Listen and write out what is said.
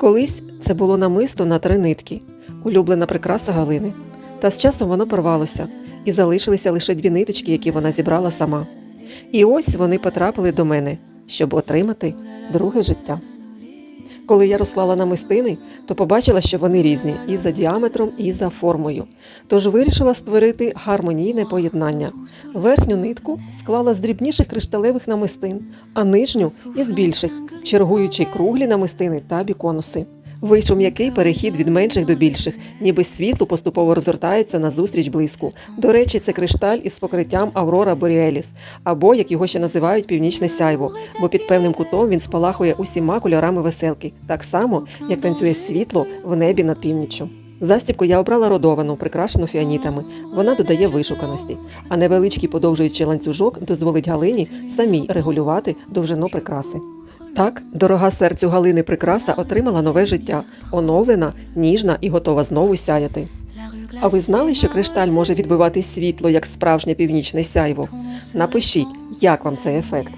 Колись це було намисто на три нитки, улюблена прикраса Галини. Та з часом воно порвалося, і залишилися лише дві ниточки, які вона зібрала сама. І ось вони потрапили до мене, щоб отримати друге життя. Коли я розклала намистини, то побачила, що вони різні і за діаметром, і за формою. Тож вирішила створити гармонійне поєднання. Верхню нитку склала з дрібніших кришталевих намистин, а нижню із більших, чергуючи круглі намистини та біконуси. Вийшов м'який перехід від менших до більших, ніби світло поступово розгортається назустріч блиску. До речі, це кришталь із покриттям Аврора Боріеліс, або як його ще називають північне сяйво, бо під певним кутом він спалахує усіма кольорами веселки, так само як танцює світло в небі над північчю. Застібку я обрала родовану, прикрашену фіанітами. Вона додає вишуканості, а невеличкий подовжуючий ланцюжок дозволить Галині самій регулювати довжину прикраси. Так, дорога серцю Галини прикраса отримала нове життя, оновлена, ніжна і готова знову сяяти. А ви знали, що кришталь може відбивати світло як справжнє північне сяйво? Напишіть, як вам цей ефект.